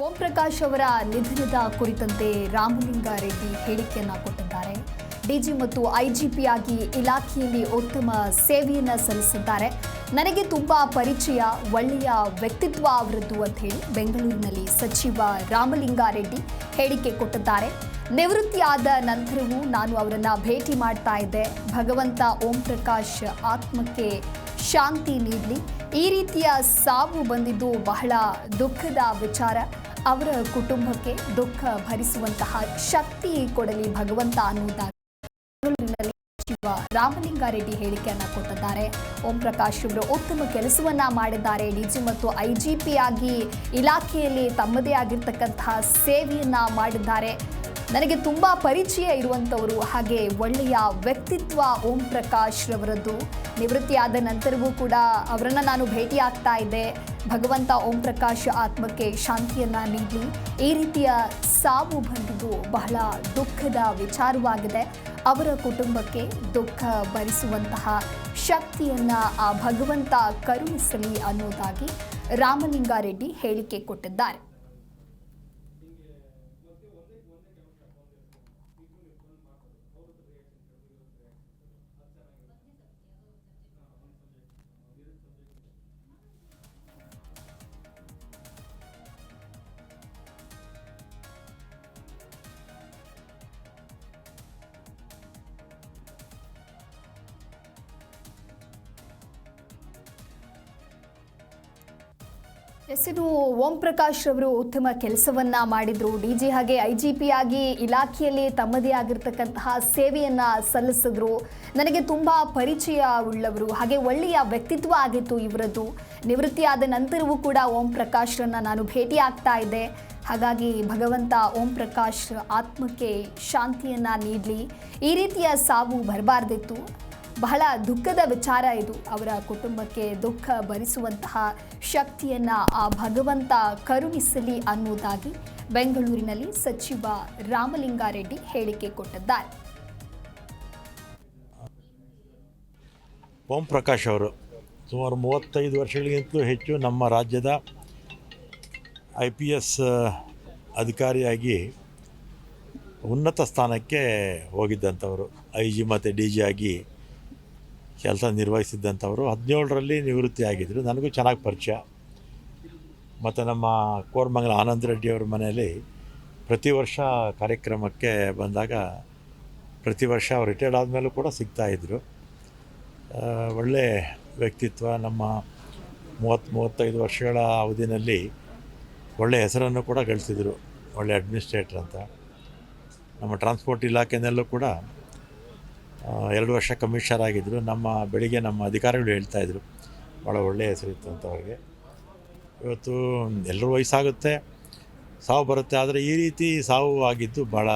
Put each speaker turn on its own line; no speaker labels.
ಓಂ ಪ್ರಕಾಶ್ ಅವರ ನಿಧನದ ಕುರಿತಂತೆ ರಾಮಲಿಂಗಾರೆಡ್ಡಿ ಹೇಳಿಕೆಯನ್ನು ಕೊಟ್ಟಿದ್ದಾರೆ. ಡಿಜಿ ಮತ್ತು ಐಜಿಪಿ ಆಗಿ ಇಲಾಖೆಯಲ್ಲಿ ಉತ್ತಮ ಸೇವೆಯನ್ನು ಸಲ್ಲಿಸಿದ್ದಾರೆ. ನನಗೆ ತುಂಬ ಪರಿಚಯ, ಒಳ್ಳೆಯ ವ್ಯಕ್ತಿತ್ವ ಅವರದ್ದು ಅಂತ ಹೇಳಿ ಬೆಂಗಳೂರಿನಲ್ಲಿ ಸಚಿವ ರಾಮಲಿಂಗಾರೆಡ್ಡಿ ಹೇಳಿಕೆ ಕೊಟ್ಟಿದ್ದಾರೆ. ನಿವೃತ್ತಿಯಾದ ನಂತರವೂ ನಾನು ಅವರನ್ನು ಭೇಟಿ ಮಾಡ್ತಾ ಇದ್ದೆ. ಭಗವಂತ ಓಂ ಪ್ರಕಾಶ್ ಆತ್ಮಕ್ಕೆ ಶಾಂತಿ ನೀಡಲಿ. ಈ ರೀತಿಯ ಸಾವು ಬಂದಿದ್ದು ಬಹಳ ದುಃಖದ ವಿಚಾರ. ಅವರ ಕುಟುಂಬಕ್ಕೆ ದುಃಖ ಭರಿಸುವಂತಹ ಶಕ್ತಿ ಕೊಡಲಿ ಭಗವಂತ ಅನ್ನುವುದಾಗಿ ಸಚಿವ ರಾಮಲಿಂಗಾರೆಡ್ಡಿ ಹೇಳಿಕೆಯನ್ನು ಕೊಟ್ಟಿದ್ದಾರೆ. ಓಂ ಪ್ರಕಾಶ್ ಅವರು ಉತ್ತಮ ಕೆಲಸವನ್ನ ಮಾಡಿದ್ದಾರೆ. ಡಿಜಿ ಮತ್ತು ಐಜಿಪಿ ಆಗಿ ಇಲಾಖೆಯಲ್ಲಿ ತಮ್ಮದೇ ಆಗಿರ್ತಕ್ಕಂತಹ ಸೇವೆಯನ್ನ ಮಾಡಿದ್ದಾರೆ. ನನಗೆ ತುಂಬ ಪರಿಚಯ ಇರುವಂಥವರು ಹಾಗೆ ಒಳ್ಳೆಯ ವ್ಯಕ್ತಿತ್ವ ಓಂ ಪ್ರಕಾಶ್ ರವರದ್ದು. ನಿವೃತ್ತಿಯಾದ ನಂತರವೂ ಕೂಡ ಅವರನ್ನು ನಾನು ಭೇಟಿ ಆಗ್ತಾ ಇದ್ದೆ. ಭಗವಂತ ಓಂ ಪ್ರಕಾಶ್ ಆತ್ಮಕ್ಕೆ ಶಾಂತಿಯನ್ನು ನೀಡಲಿ ಈ ರೀತಿಯ ಸಾವು ಬಂದಿದ್ದು ಬಹಳ ದುಃಖದ ವಿಚಾರವಾಗಿದೆ. ಅವರ ಕುಟುಂಬಕ್ಕೆ ದುಃಖ ಭರಿಸುವಂತಹ ಶಕ್ತಿಯನ್ನು ಆ ಭಗವಂತ ಕರುಣಿಸಲಿ ಅನ್ನೋದಾಗಿ ರಾಮಲಿಂಗಾರೆಡ್ಡಿ ಹೇಳಿಕೆ ಕೊಟ್ಟಿದ್ದಾರೆ. ಇದು ಓಂ ಪ್ರಕಾಶ್ ಅವರು ಉತ್ತಮ ಕೆಲಸವನ್ನ ಮಾಡಿದ್ರು. ಡಿ ಜಿ ಹಾಗೆ ಐ ಜಿ ಪಿ ಆಗಿ ಇಲಾಖೆಯಲ್ಲಿ ತಮ್ಮದೇ ಆಗಿರ್ತಕ್ಕಂತಹ ಸೇವೆಯನ್ನ ಸಲ್ಲಿಸಿದ್ರು. ನನಗೆ ತುಂಬಾ ಪರಿಚಯ ಉಳ್ಳವರು, ಹಾಗೆ ಒಳ್ಳೆಯ ವ್ಯಕ್ತಿತ್ವ ಆಗಿತ್ತು ಇವರದ್ದು. ನಿವೃತ್ತಿಯಾದ ನಂತರವೂ ಕೂಡ ಓಂ ಪ್ರಕಾಶ್ರನ್ನ ನಾನು ಭೇಟಿ ಆಗ್ತಾ ಇದ್ದೆ. ಹಾಗಾಗಿ ಭಗವಂತ ಓಂ ಪ್ರಕಾಶ್ ಆತ್ಮಕ್ಕೆ ಶಾಂತಿಯನ್ನ ನೀಡಲಿ. ಈ ರೀತಿಯ ಸಾವು ಬರಬಾರ್ದಿತ್ತು. ಬಹಳ ದುಃಖದ ವಿಚಾರ ಇದು. ಅವರ ಕುಟುಂಬಕ್ಕೆ ದುಃಖ ಭರಿಸುವಂತಹ ಶಕ್ತಿಯನ್ನ ಆ ಭಗವಂತ ಕರುಣಿಸಲಿ ಅನ್ನುವುದಾಗಿ ಬೆಂಗಳೂರಿನಲ್ಲಿ ಸಚಿವ ರಾಮಲಿಂಗಾರೆಡ್ಡಿ ಹೇಳಿಕೆ ಕೊಟ್ಟಿದ್ದಾರೆ.
ಓಂ ಪ್ರಕಾಶ್ ಅವರು, ಸುಮಾರು ಮೂವತ್ತೈದು ವರ್ಷಗಳಿಗಿಂತಲೂ ಹೆಚ್ಚು ನಮ್ಮ ರಾಜ್ಯದ ಐ ಪಿ ಎಸ್ ಅಧಿಕಾರಿಯಾಗಿ ಉನ್ನತ ಸ್ಥಾನಕ್ಕೆ ಹೋಗಿದ್ದಂಥವರು. ಐ ಜಿ ಮತ್ತು ಡಿ ಜಿ ಆಗಿ ಕೆಲಸ ನಿರ್ವಹಿಸಿದ್ದಂಥವರು ಹದಿನೇಳರಲ್ಲಿ ನಿವೃತ್ತಿ ಆಗಿದ್ದರು ನನಗೂ ಚೆನ್ನಾಗಿ ಪರಿಚಯ. ಮತ್ತು ನಮ್ಮ ಕೋರ್ಮಂಗಲ ಆನಂದ ರೆಡ್ಡಿಯವ್ರ ಮನೆಯಲ್ಲಿ ಪ್ರತಿ ವರ್ಷ ಕಾರ್ಯಕ್ರಮಕ್ಕೆ ಬಂದಾಗ ಪ್ರತಿ ವರ್ಷ ಅವ್ರು ರಿಟೈರ್ಡ್ ಆದಮೇಲೂ ಕೂಡ ಸಿಗ್ತಾಯಿದ್ರು ಒಳ್ಳೆ ವ್ಯಕ್ತಿತ್ವ. ನಮ್ಮ ಮೂವತ್ತು, ಮೂವತ್ತೈದು ವರ್ಷಗಳ ಅವಧಿನಲ್ಲಿ ಒಳ್ಳೆ ಹೆಸರನ್ನು ಕೂಡ ಗಳಿಸಿದರು. ಒಳ್ಳೆ ಅಡ್ಮಿನಿಸ್ಟ್ರೇಟ್ರ್ ಅಂತ. ನಮ್ಮ ಟ್ರಾನ್ಸ್ಪೋರ್ಟ್ ಇಲಾಖೆನಲ್ಲೂ ಕೂಡ ಎರಡು ವರ್ಷ ಕಮಿಷನರ್ ಆಗಿದ್ದರು ನಮ್ಮ ಬೆಳಿಗ್ಗೆ ನಮ್ಮ ಅಧಿಕಾರಿಗಳು ಹೇಳ್ತಾಯಿದ್ರು ಭಾಳ ಒಳ್ಳೆಯ ಹೆಸರಿತ್ತು ಅಂತ ಅವ್ರಿಗೆ. ಇವತ್ತು ಎಲ್ಲರೂ ವಯಸ್ಸಾಗುತ್ತೆ. ಸಾವು ಬರುತ್ತೆ. ಆದರೆ ಈ ರೀತಿ ಸಾವು ಆಗಿದ್ದು ಭಾಳ